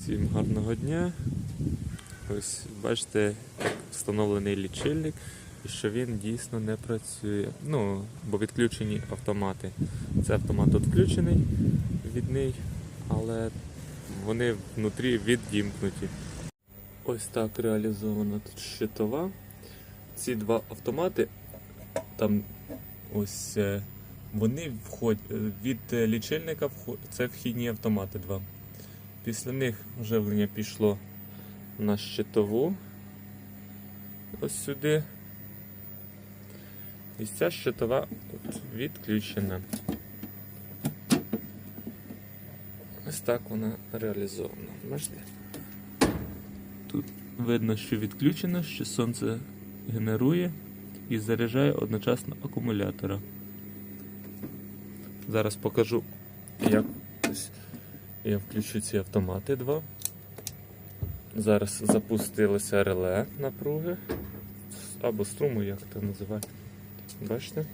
Всім гарного дня. Ось бачите, як встановлений лічильник і що він дійсно не працює. Ну, бо відключені автомати. Це автомат тут включений відний, але вони внутрі відімкнуті. Ось так реалізована тут щитова. Ці два автомати, там ось е, вони входять від е, лічильника це вхідні автомати два. Після них живлення пішло на щитову. Ось сюди. І ця щитова відключена. Ось так вона реалізована. Бачите? Тут видно, що відключено, що сонце генерує і заряджає одночасно акумулятора. Зараз покажу, як ось я включу ці автомати два. Зараз запустилося реле напруги або струму, як це називають. Бачите?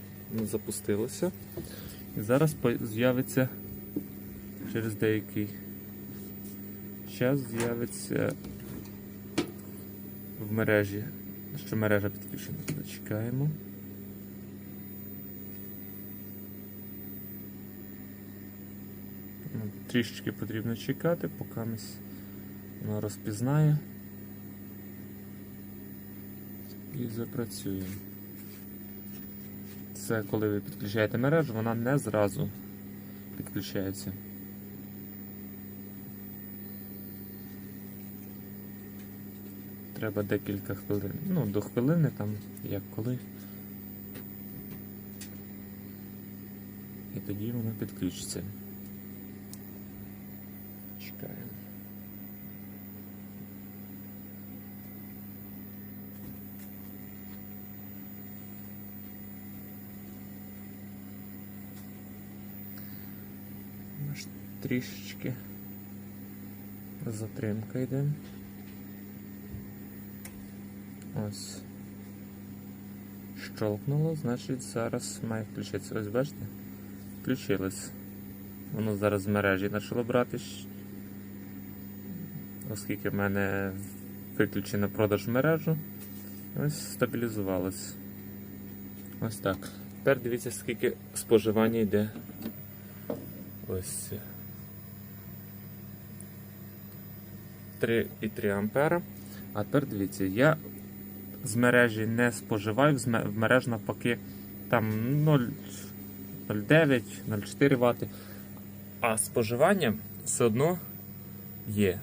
Запустилося. І зараз з'явиться через деякий час з'явиться в мережі, що мережа підключена. Чекаємо. Трішечки потрібно чекати, поки воно розпізнає і запрацює. Це коли ви підключаєте мережу, вона не зразу підключається. Треба декілька хвилин. Ну, до хвилини там, як коли. І тоді воно підключиться. Чекаємо. Аж трішечки затримка йде. Ось. Щолкнуло, значить зараз має включитися. Ось бачите? Включилось. Воно зараз з мережі почало брати. Оскільки в мене виключено продаж мережу. Ось стабілізувалось. Ось так. Тепер дивіться, скільки споживання йде. Ось. 3,3 ампера. А тепер дивіться, я з мережі не споживаю, в мереж навпаки там 0,09, 0,4 Вт. А споживання все одно є.